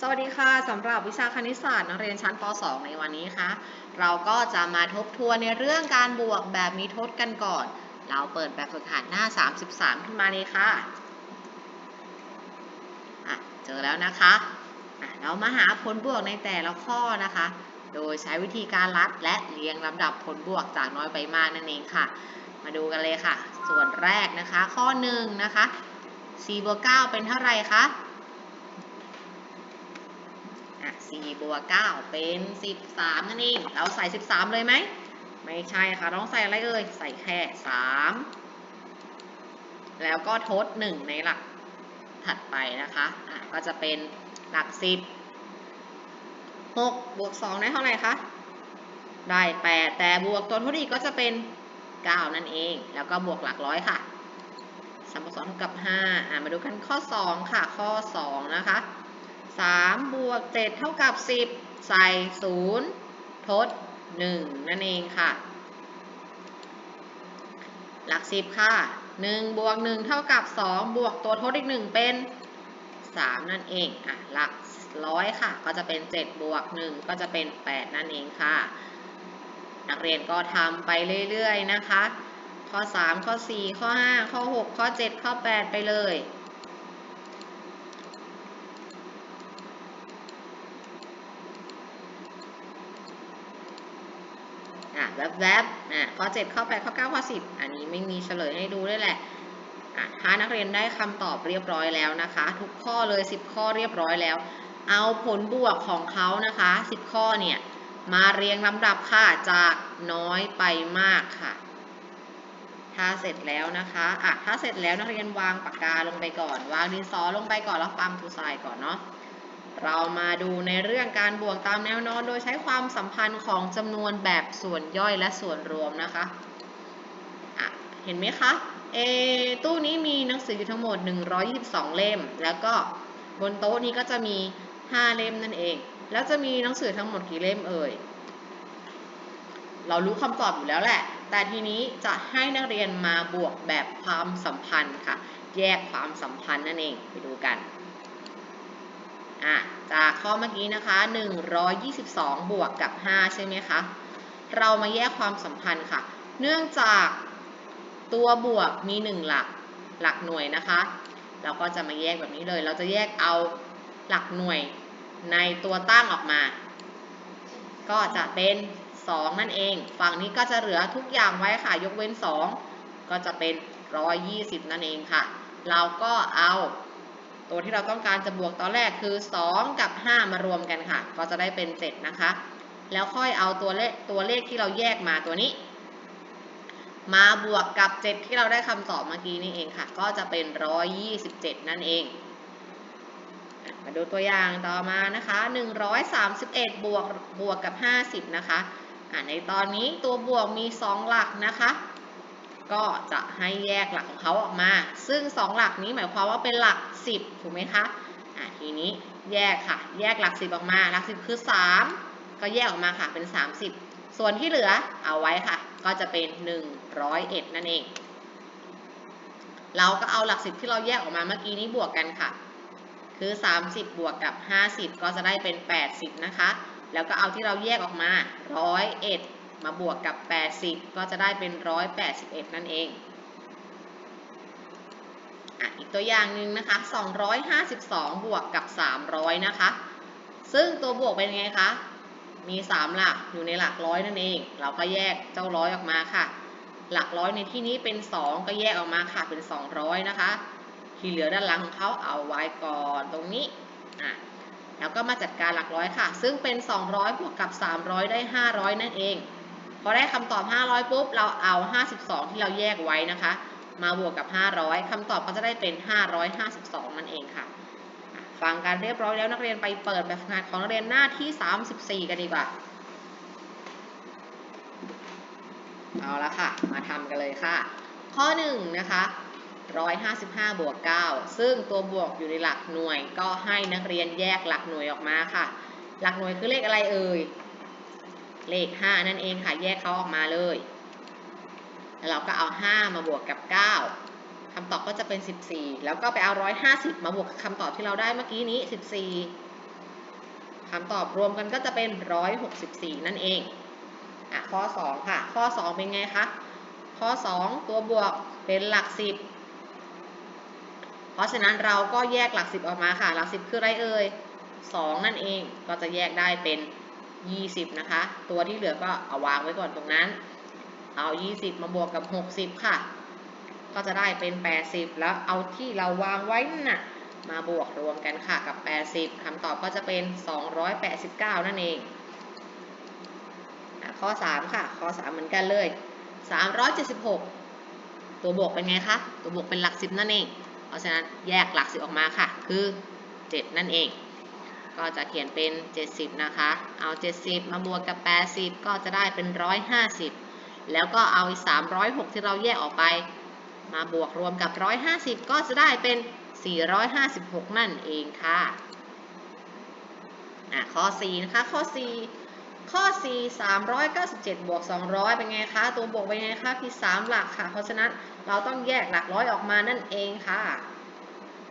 สวัสดีค่ะสำหรับวิชาคณิตศาสตร์นักเรียนชั้นป .2 ในวันนี้ค่ะเราก็จะมาทบทวนในเรื่องการบวกแบบมีทดกันก่อน เราเปิดแบบฝึกหัดหน้า 33 ขึ้นมาเลยค่ะะเจอแล้วนะคะะเรามาหาผลบวกในแต่ละข้อนะคะ โดยใช้วิธีการลัดและเรียงลำดับผลบวกจากน้อยไปมากนั่นเองค่ะ มาดูกันเลยค่ะ ส่วนแรกนะคะ ข้อ1นะคะ4บวก9เป็นเท่าไหร่คะ 4บวก9เป็น 13 นั่นเอง เราใส่ 13 เลยไหม ไม่ใช่ค่ะ ต้องใส่อะไรเอ่ย ใส่แค่ 3 แล้วก็ทด 1 ในหลักถัดไปนะคะอะก็จะเป็นหลัก 10 6 บวก 2 ได้เท่าไหร่คะ ได้ 8 แต่บวกตัวทดอีกก็จะเป็น 9 นั่นเอง แล้วก็บวกหลักร้อยค่ะ3บวก2เท่ากับ5อะมาดูกันข้อ 2 ค่ะ ข้อ 2 นะคะ 3 บวก 7 เท่ากับ 10 ใส่ 0 ทด 1 นั่นเองค่ะ หลัก 10 ค่ะ 1 บวก 1 เท่ากับ 2 บวกตัวทดอีก 1 เป็น 3 นั่นเอง อะ หลักร้อยค่ะ ก็จะเป็น 7 บวก 1 ก็จะเป็น 8 นั่นเองค่ะ นักเรียนก็ทำไปเรื่อย ๆ นะคะ ข้อ 3 ข้อ 4 ข้อ 5 ข้อ 6 ข้อ 7 ข้อ 8 ไปเลย อะแวบๆอะข้อ 7 ข้อ 8 ข้อ 9 ข้อ 10 อันนี้ไม่มีเฉลยให้ดูด้วยแหละอะถ้านักเรียนได้คำตอบเรียบร้อยแล้วนะคะ ทุกข้อเลย 10 ข้อเรียบร้อยแล้ว เอาผลบวกของเขานะคะ 10 ข้อเนี่ยมาเรียงลำดับค่ะจากน้อยไปมากค่ะ ถ้าเสร็จแล้วนะคะอะถ้าเสร็จแล้วนักเรียนวางปากกาลงไปก่อน วางดินสอลงไปก่อนแล้วฟังครูทรายก่อนเนาะ เรามาดูในเรื่องการบวกตามแนวนอน โดยใช้ความสัมพันธ์ของจำนวนแบบส่วนย่อยและส่วนรวมนะคะะเห็นไหมคะเอตู้นี้มีหนังสืออยู่ทั้งหมด 122 เล่ม แล้วก็บนโต๊ะนี้ก็จะมี 5 เล่มนั่นเอง แล้วจะมีหนังสือทั้งหมดกี่เล่มเอ่ย เรารู้คำตอบอยู่แล้วแหละ แต่ทีนี้จะให้นักเรียนมาบวกแบบความสัมพันธ์ค่ะ แยกความสัมพันธ์นั่นเอง ไปดูกัน อะจากข้อเมื่อกี้นะคะ 122 บวกกับ 5 ใช่ไหมคะ เรามาแยกความสัมพันธ์ค่ะ เนื่องจากตัวบวกมี 1 หลักหลักหน่วยนะคะ เราก็จะมาแยกแบบนี้เลย เราจะแยกเอาหลักหน่วยในตัวตั้งออกมา ก็จะเป็น 2 นั่นเอง ฝั่งนี้ก็จะเหลือทุกอย่างไว้ค่ะ ยกเว้น 2 ก็จะเป็น 120 นั่นเองค่ะ เราก็เอา ตัวที่เราต้องการจะบวกตอนแรกคือ 2 กับ 5 มารวมกันค่ะ ก็จะได้เป็น 7 นะคะ แล้วค่อยเอาตัวเลขตัวเลขที่เราแยกมาตัวนี้ มาบวกกับ 7 ที่เราได้คำตอบเมื่อกี้นี่เองค่ะ ก็จะเป็น 127 นั่นเองมาดูตัวอย่างต่อมานะคะ 131 บวกบวกกับ 50 นะคะ ในตอนนี้ตัวบวกมี 2 หลักนะคะ ก็จะให้แยกหลักของเขาออกมา ซึ่ง 2 หลักนี้หมายความว่าเป็นหลัก 10 ถูกไหมคะอะทีนี้แยกค่ะ แยกหลัก 10 ออกมา หลัก 10 คือ 3 ก็แยกออกมาค่ะเป็น 30 ส่วนที่เหลือเอาไว้ค่ะ ก็จะเป็น 101 นั่นเอง เราก็เอาหลัก 10 ที่เราแยกออกมาเมื่อกี้นี้บวกกันค่ะ คือ 30 บวกกับ 50 ก็จะได้เป็น 80 นะคะ แล้วก็เอาที่เราแยกออกมา 101 มาบวกกับ 80 ก็จะได้เป็น 181 นั่นเองอะอีกตัวอย่างหนึ่งนะคะ 252 บวกกับ 300 นะคะ ซึ่งตัวบวกเป็นไงคะ มี 3 หลักอยู่ในหลักร้อยนั่นเอง เราก็แยกเจ้าร้อยออกมาค่ะ หลักร้อยในที่นี้เป็น 2 ก็แยกออกมาค่ะ เป็น 200 นะคะ ที่เหลือด้านหลังของเขาเอาไว้ก่อนตรงนี้อะแล้วก็มาจัดการหลักร้อยค่ะ ซึ่งเป็น 200 บวกกับ 300 ได้ 500 นั่นเอง พอได้คำตอบ 500 ปุ๊บ เราเอา 52 ที่เราแยกไว้นะคะ มาบวกกับ 500 คำตอบก็จะได้เป็น 552 นั่นเองค่ะ ฟังการเรียบร้อยแล้วนักเรียนไปเปิดแบบฝึกหัดของนักเรียนหน้าที่ 34 กันดีกว่า เอาละค่ะ มาทำกันเลยค่ะ ข้อ 1 นะคะ 155 บวก 9 ซึ่งตัวบวกอยู่ในหลักหน่วย ก็ให้นักเรียนแยกหลักหน่วยออกมาค่ะ หลักหน่วยคือเลขอะไรเอ่ย เลข 5 นั่นเองค่ะ แยกเขาออกมาเลย แล้วเราก็เอา 5 มาบวกกับ 9คำตอบก็จะเป็น 14 แล้วก็ไปเอา 150 มาบวกกับคำตอบที่เราได้เมื่อกี้นี้ 14ำตอบรวมกันก็จะเป็น 164 นั่นเอง อะ ข้อ 2 ค่ะ ข้อ 2 เป็นไงคะ ข้อ 2 ตัวบวกเป็นหลัก 10 เพราะฉะนั้นเราก็แยกหลัก 10 ออกมาค่ะ หลัก 10 คืออะไรเอ่ย2 นั่นเอง ก็จะแยกได้เป็น 20 นะคะ ตัวที่เหลือก็เอาวางไว้ก่อนตรงนั้น เอา 20 มาบวกกับ 60 ค่ะ ก็จะได้เป็น 80 แล้วเอาที่เราวางไว้นั่ะ มาบวกรวมกันค่ะกับ 80คำตอบก็จะเป็น 289 นั่นเองข้อ 3 ค่ะ ข้อ 3 เหมือนกันเลย 376 ตัวบวกเป็นไงคะ ตัวบวกเป็นหลัก 10 นั่นเอง เพราะฉะนั้นแยกหลัก 10 ออกมาค่ะ คือ 7 นั่นเอง ก็จะเขียนเป็น 70 นะคะ เอา 70 มาบวกกับ 80 ก็จะได้เป็น 150 แล้วก็เอาอีก306 ที่เราแยกออกไป มาบวกรวมกับ 150 ก็จะได้เป็น 456 นั่นเองค่ะอะข้อ 4 นะคะ ข้อ 4 ข้อ 4 397 บวก 200 เป็นไงคะ ตัวบวกเป็นไงคะคือ3หลักค่ะ เพราะฉะนั้นเราต้องแยกหลักร้อยออกมานั่นเองค่ะ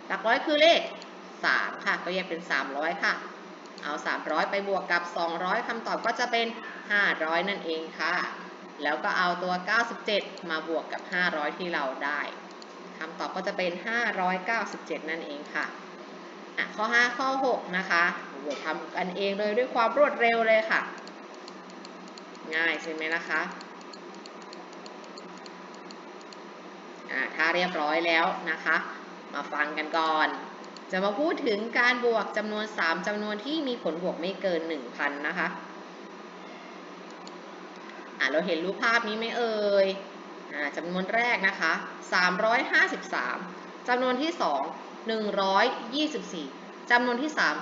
หลักร้อยคือเลข 3 ค่ะ ก็แยกเป็น 300 ค่ะ เอา 300 ไปบวกกับ 200คำตอบก็จะเป็น 500 นั่นเองค่ะ แล้วก็เอาตัว 97 มาบวกกับ 500 ที่เราได้คำตอบก็จะเป็น 597 นั่นเองค่ะอะข้อ 5 ข้อ 6 นะคะบวกทำกันเองเลยด้วยความรวดเร็วเลยค่ะ ง่ายใช่ไหมล่ะคะอะถ้าเรียบร้อยแล้วนะคะ มาฟังกันก่อน จะมาพูดถึงการบวกจำนวน 3จำนวนที่มีผลบวกไม่เกิน 1,000 นะคะอะเราเห็นรูปภาพนี้ไหมเอ่ยอ่าจำนวนแรกนะคะ 353 จำนวนที่ 2 124 จำนวนที่ 3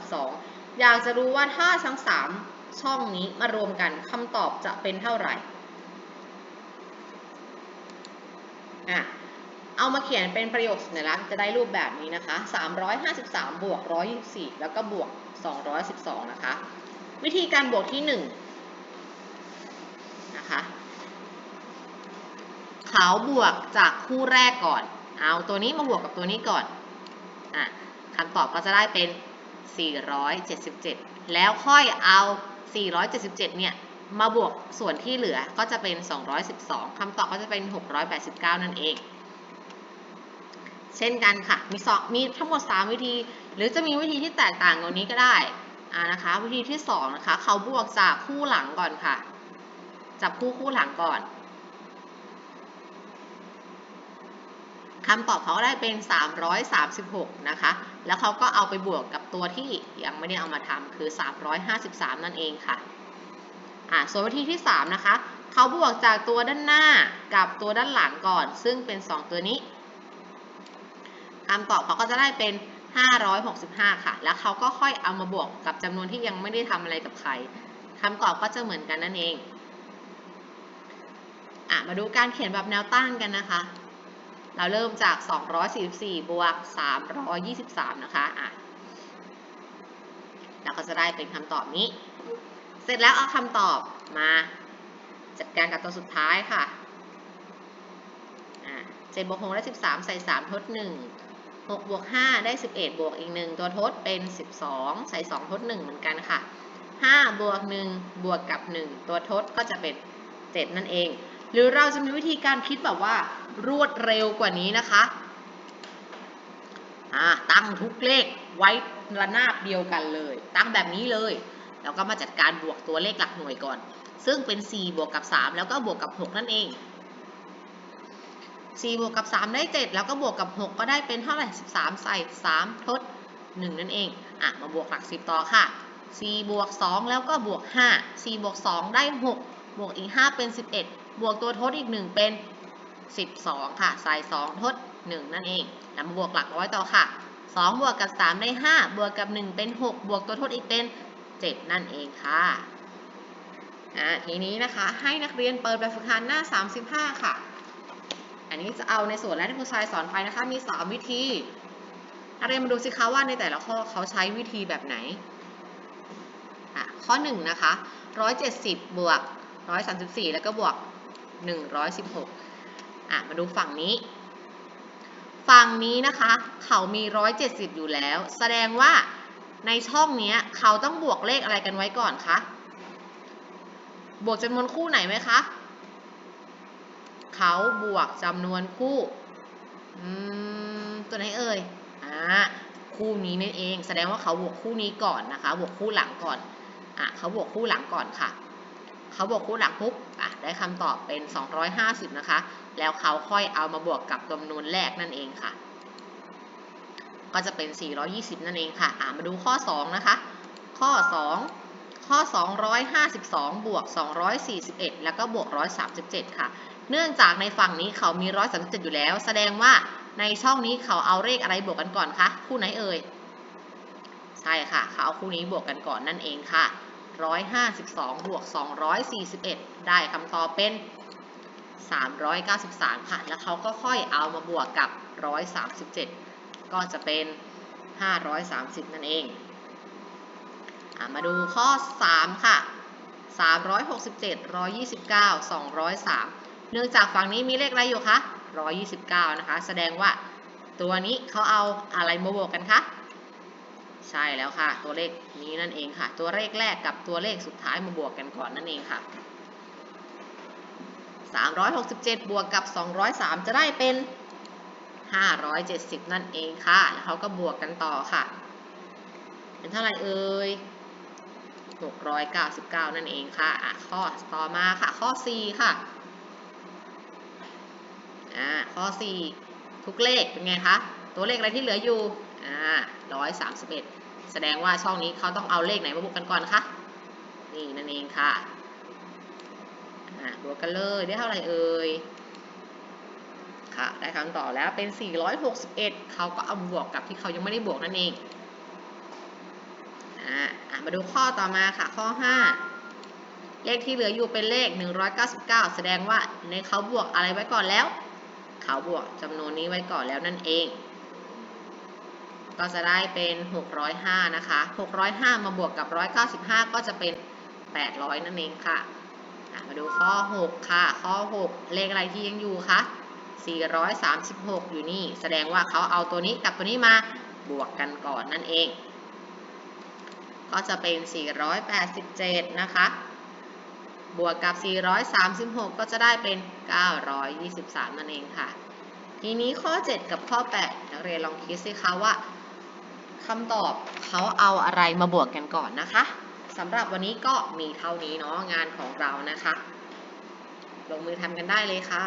212 อยากจะรู้ว่าถ้าทั้ง 3 ช่องนี้มารวมกันคำตอบจะเป็นเท่าไหร่อะ เอามาเขียนเป็นประโยคสัญลักษณ์จะได้รูปแบบนี้นะคะ 353 บวก 124 แล้วก็บวก 212 นะคะ วิธีการบวกที่ 1 นะคะเขาบวกจากคู่แรกก่อน เอาตัวนี้มาบวกกับตัวนี้ก่อนอะคำตอบก็จะได้เป็น 477 แล้วค่อยเอา 477 เนี่ยมาบวกส่วนที่เหลือก็จะเป็น 212 คำตอบก็จะเป็น 689 นั่นเอง เช่นกันค่ะ มีสองมีทั้งหมด 3 วิธี หรือจะมีวิธีที่แตกต่างกว่านี้ก็ได้อ่านะคะ วิธีที่2นะคะเขาบวกจากคู่หลังก่อนค่ะ จับคู่คู่หลังก่อนคำตอบเขาได้เป็น 336 นะคะ แล้วเขาก็เอาไปบวกกับตัวที่ยังไม่ได้เอามาทำคือ 353 นั่นเองค่ะ อ่า ส่วนวิธีที่ 3 นะคะ เขาบวกจากตัวด้านหน้ากับตัวด้านหลังก่อน ซึ่งเป็น 2 ตัวนี้ คำตอบเขาก็จะได้เป็น 565 ค่ะ แล้วเขาก็ค่อยเอามาบวกกับจำนวนที่ยังไม่ได้ทำอะไรกับใครคำตอบก็จะเหมือนกันนั่นเองอะมาดูการเขียนแบบแนวตั้งกันนะคะ เราเริ่มจาก 244 บวก 323 นะคะอะแล้วก็จะได้เป็นคำตอบนี้ เสร็จแล้วเอาคำตอบมาจัดการกับตัวสุดท้ายค่ะอะ7บวก6ได้13ใส่3ทด1 6บวก5ได้ 11 บวกอีก 1 ตัวทดเป็น 12 ใส่ 2 ทด 1 เหมือนกันค่ะ 5 บวก 1 บวกกับ 1 ตัวทดก็จะเป็น 7 นั่นเอง หรือเราจะมีวิธีการคิดแบบว่ารวดเร็วกว่านี้นะคะตั้งทุกเลขไว้ระนาบเดียวกันเลย ตั้งแบบนี้เลย แล้วก็มาจัดการบวกตัวเลขหลักหน่วยก่อน ซึ่งเป็น 4 บวกกับ 3 แล้วก็บวกกับ 6 นั่นเอง 4 บวกกับ 3 ได้ 7 แล้วก็บวกกับ 6 ก็ได้เป็นเท่าไหร่ 13 ใส่ 3 ทด 1 นั่นเอง อะ มาบวกหลัก 10 ต่อค่ะ 4 บวก 2 แล้วก็บวก 5 4 บวก 2 ได้ 6 บวกอีก 5 เป็น 11 บวกตัวทดอีก 1 เป็น 12 ค่ะ ใส่ 2 ทด 1 นั่นเอง แล้วมาบวกหลักร้อยต่อค่ะ 2 บวกกับ 3 ได้ 5 บวกกับ 1 เป็น 6 บวกตัวทดอีกเป็น 7 นั่นเองค่ะอ่าทีนี้นะคะให้นักเรียนเปิดแบบฝึกหัดหน้า 35 ค่ะ อันนี้จะเอาในส่วนแรกที่ครูชายสอนไปนะคะ มี 3 วิธีนักเรียนมาดูสิคะว่าในแต่ละข้อเขาใช้วิธีแบบไหนอะข้อ 1 นะคะ 170 บวก 134 แล้วก็บวก 116อะมาดูฝั่งนี้ ฝั่งนี้นะคะ เขามี 170 อยู่แล้ว แสดงว่าในช่องนี้เขาต้องบวกเลขอะไรกันไว้ก่อนคะ บวกจำนวนคู่ไหนไหมคะ เขาบวกจำนวนคู่ตัวไหนเอ่ยอ่าคู่นี้นั่นเอง แสดงว่าเขาบวกคู่นี้ก่อนนะคะ บวกคู่หลังก่อนอะเขาบวกคู่หลังก่อนค่ะ เขาบวกคู่หลังปุ๊บอะได้คำตอบเป็น 250 นะคะ แล้วเขาค่อยเอามาบวกกับจำนวนแรกนั่นเองค่ะ ก็จะเป็น 420 นั่นเองค่ะอะมาดูข้อ 2 นะคะ ข้อ 2 ข้อ 252 บวก 241 แล้วก็บวก 137 ค่ะ เนื่องจากในฝั่งนี้เขามีร้อยสามสิบเจ็ดอยู่แล้ว แสดงว่าในช่องนี้เขาเอาเลขอะไรบวกกันก่อนคะคู่ไหนเอ่ยใช่ค่ะ เขาเอาคู่นี้บวกกันก่อนนั่นเองค่ะร้อยห้าสิบสองบวกสองร้อยสี่สิบเอ็ดได้คำตอบเป็นสามร้อยเก้าสิบสามค่ะ แล้วเขาก็ค่อยเอามาบวกกับร้อยสามสิบเจ็ดก็จะเป็นห้าร้อยสามสิบนั่นเองมาดูข้อสามค่ะสามร้อยหกสิบเจ็ดร้อยยี่สิบเก้าสองร้อยสาม เนื่องจากฝั่งนี้มีเลขอะไรอยู่คะ129 นะคะ แสดงว่าตัวนี้เขาเอาอะไรมาบวกกันคะใช่แล้วค่ะ ตัวเลขนี้นั่นเองค่ะ ตัวเลขแรกกับตัวเลขสุดท้ายมาบวกกันก่อนนั่นเองค่ะ 367 บวกกับ 203 จะได้เป็น 570 นั่นเองค่ะ แล้วเขาก็บวกกันต่อค่ะ เป็นเท่าไหร่เอ่ย699 นั่นเองค่ะะข้อต่อมาค่ะ ข้อ 4 ค่ะ อ่าข้อ 4 ทุกเลขเป็นไงคะตัวเลขอะไรที่เหลืออยู่อ่า131แสดงว่าช่องนี้เขาต้องเอาเลขไหนมาบวกกันก่อนคะนี่นั่นเองค่ะอ่าบวกกันเลยได้เท่าไหร่เอ่ยค่ะได้คำตอบแล้วเป็น 461 เขาก็เอาบวกกับที่เขายังไม่ได้บวกนั่นเองอ่ามาดูข้อต่อมาค่ะ ข้อ 5 เลขที่เหลืออยู่เป็นเลข 199 แสดงว่าในเขาบวกอะไรไว้ก่อนแล้ว เขาบวกจำนวนนี้ไว้ก่อนแล้วนั่นเอง ก็จะได้เป็น 605 นะคะ 605 มาบวกกับ 195 ก็จะเป็น 800 นั่นเองค่ะอะ มาดูข้อ 6 ค่ะ ข้อ 6 เลขอะไรที่ยังอยู่คะ 436 อยู่นี่ แสดงว่าเขาเอาตัวนี้กับตัวนี้มาบวกกันก่อนนั่นเอง ก็จะเป็น 487 นะคะ บวกกับ 436 ก็จะได้เป็น 923 นั่นเองค่ะ ทีนี้ข้อ 7 กับข้อ 8 นักเรียนลองคิดสิคะว่าคำตอบเขาเอาอะไรมาบวกกันก่อนนะคะสำหรับวันนี้ก็มีเท่านี้เนาะงานของเรานะคะ ลงมือทำกันได้เลยค่ะ